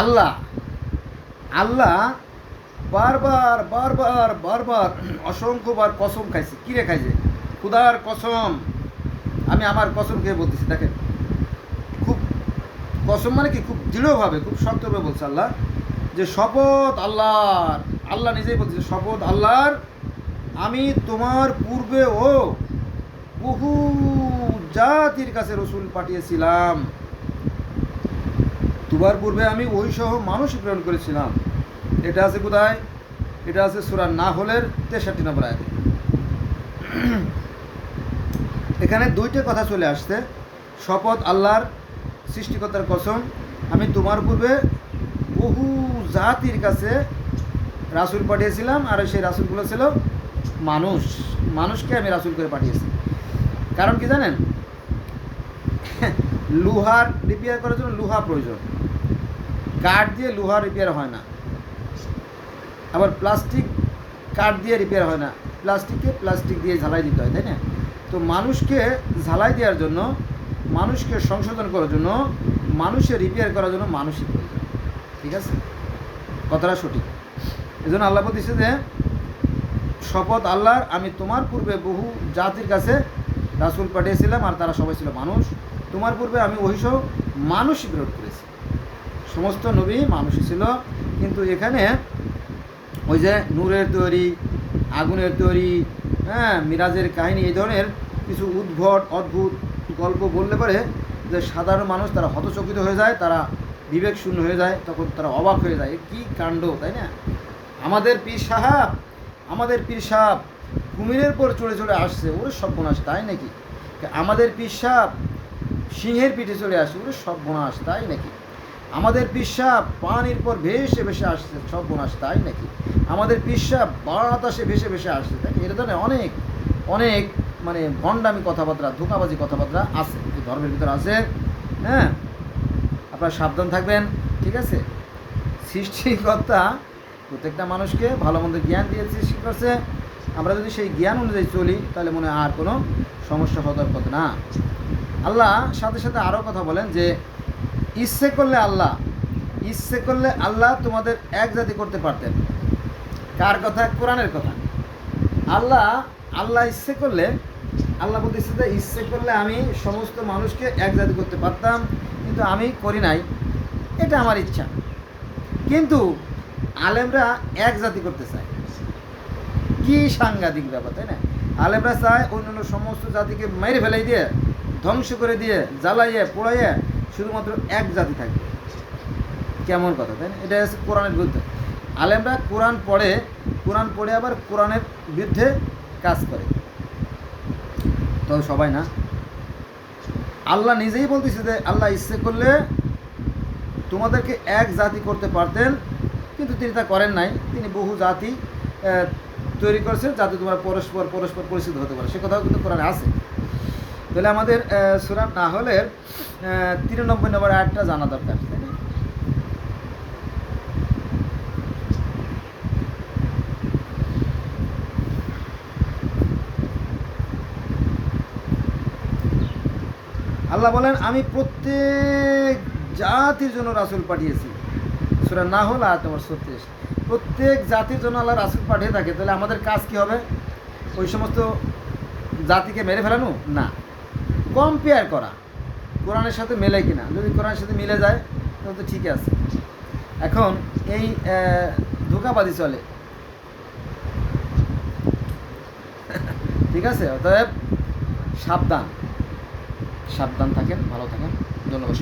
আল্লাহ আল্লাহ বারবার বারবার বারবার অসংখ্যবার কসম খাইছে। কিরে খাইছে? খুদার কসম। আমি আমার কসম খেয়ে বলতেছি, দেখেন। খুব কসম মানে কি? খুব দৃঢ়ভাবে, খুব শক্তভাবে বলছে আল্লাহ যে শপথ আল্লাহর। আল্লাহ নিজেই বলছে শপথ আল্লাহর। আমি তোমার পূর্বে ও বহু জাতির কাছে রসুল পাঠিয়েছিলাম। তোমার পূর্বে আমি ওই সহ মানুষ প্রেরণ করেছিলাম। এটা আছে কোথায়? এটা আছে সুরা না হলের তেষট্টি নম্বর আয়াতে। এখানে দুইটা কথা চলে আসছে। শপথ আল্লাহর সৃষ্টিকর্তার কসম, আমি তোমার পূর্বে বহু জাতির কাছে রাসুল পাঠিয়েছিলাম আর সেই রাসুলগুলো ছিল মানুষ। মানুষকে আমি রাসুল করে পাঠিয়েছি। কারণ কি জানেন? লোহার রিপেয়ার করার জন্য লোহা প্রয়োজন। কাঠ দিয়ে লোহা রিপেয়ার হয় না। আবার প্লাস্টিক কাঠ দিয়ে রিপেয়ার হয় না। প্লাস্টিককে প্লাস্টিক দিয়ে ঝালাই দিতে হয়, তাই না? তো মানুষকে ঝালাই দেওয়ার জন্য, মানুষকে সংশোধন করার জন্য মানুষের রিপেয়ার করার জন্য মানুষই প্রয়োজন। ঠিক আছে? কথাটা সঠিক। এই জন্য আল্লাহ বলতেছে যে, শপথ আল্লাহর, আমি তোমার পূর্বে বহু জাতির কাছে রাসুল পাঠিয়েছিলাম আর তারা সবাই ছিল মানুষ। তোমার পূর্বে আমি ওইসব মানুষই বিরোধ করেছি। সমস্ত নবী মানুষই ছিল, কিন্তু এখানে ওই যে নূরের তৈরি, আগুনের তৈরি হ্যাঁ মিরাজের কাহিনী, এই ধরনের কিছু উদ্ভট, অদ্ভুত গল্প বললে পারে যে সাধারণ মানুষ তারা হতচকিত হয়ে যায়, তারা বিবেক শূন্য হয়ে যায়, তখন তারা অবাক হয়ে যায়। কী কাণ্ড, তাই না? আমাদের পীর সাহাব, আমাদের পীর সাহাব কুমিরের পর চড়ে চড়ে আসছে, ওরে সর্বনাশ, তাই নাকি? আমাদের পীর সাহাব সিংহের পিঠে চলে আসছে ওরে সর্বনাশ তাই নাকি? আমাদের পিসাব পানির পর ভেসে ভেসে আসছে সর্বনাশ তাই নাকি? আমাদের পিসাব বাতাসে ভেসে ভেসে আসছে, তাই এর ধরনের অনেক অনেক মানে ভণ্ডামি কথাবার্তা, ধোকাবাজি কথাবার্তা আছে, এই ধর্মের ভিতরে আছে হ্যাঁ? আপনারা সাবধান থাকবেন, ঠিক আছে? সৃষ্টিকর্তা, প্রত্যেকটা মানুষকে ভালো মন্দ জ্ঞান দিয়ে সৃষ্টি করছে? আমরা যদি সেই জ্ঞান অনুযায়ী চলি, তাহলে মনে হয় আর কোনো সমস্যা হওয়ার কথা না। আল্লাহ সাথে সাথে আরও কথা বলেন যে, ইচ্ছে করলে আল্লাহ, ইচ্ছে করলে আল্লাহ তোমাদের এক জাতি করতে পারতেন। কার কথা? কোরআনের কথা। আল্লাহ আল্লাহ ইচ্ছে করলে, আল্লাহ বলতেছে যে ইচ্ছে করলে আমি সমস্ত মানুষকে এক জাতি করতে পারতাম, কিন্তু আমি করি নাই। এটা আমার ইচ্ছা। কিন্তু আলেমরা এক জাতি করতে চায়। কি সাংঘাতিক ব্যাপার, তাই না? আলেমরা চায় অন্যান্য সমস্ত জাতিকে মেরে ফেলাই দিয়ে ধ্বংস করে দিয়ে জ্বালাইয়ে, পোড়াইয়ে শুধুমাত্র এক জাতি থাকবে। কেমন কথা, তাই না? এটা হচ্ছে কোরআনের বিরুদ্ধে। আলেমরা কোরআন পড়ে কোরআন পড়ে আবার কোরআনের বিরুদ্ধে কাজ করে। তবে সবাই না? আল্লাহ নিজেই বলতেছে যে, আল্লাহ ইচ্ছে করলে তোমাদেরকে এক জাতি করতে পারতেন, কিন্তু তিনি তা করেন নাই। তিনি বহু জাতি তৈরি করেছেন যাতে তোমরা পরস্পর পরস্পর পরিচিত হতে পারে। সে কথাও কিন্তু কোরআনে আছে। তাহলে আমাদের সুরাত না হলে তিরানব্বই নম্বর আটটা জানা দরকার? আল্লাহ বলেন, আমি প্রত্যেক জাতির জন্য রাসূল পাঠিয়েছি। সুরা না হল আর তোমার ছত্রিশ। প্রত্যেক জাতির জন্য আল্লাহ রাসূল পাঠিয়ে থাকে, তাহলে আমাদের কাজ কি হবে? ওই সমস্ত জাতিকে মেরে ফেলানো? না। কম্পেয়ার করা। কোরআনের সাথে মেলে কিনা। যদি কোরআনের সাথে মিলে যায়, তাহলে তো ঠিকই আছে। এখন এই ধোকাবাদি চলে। ঠিক আছে? অতএব সাবধান। সাবধান থাকেন, ভালো থাকেন। ধন্যবাদ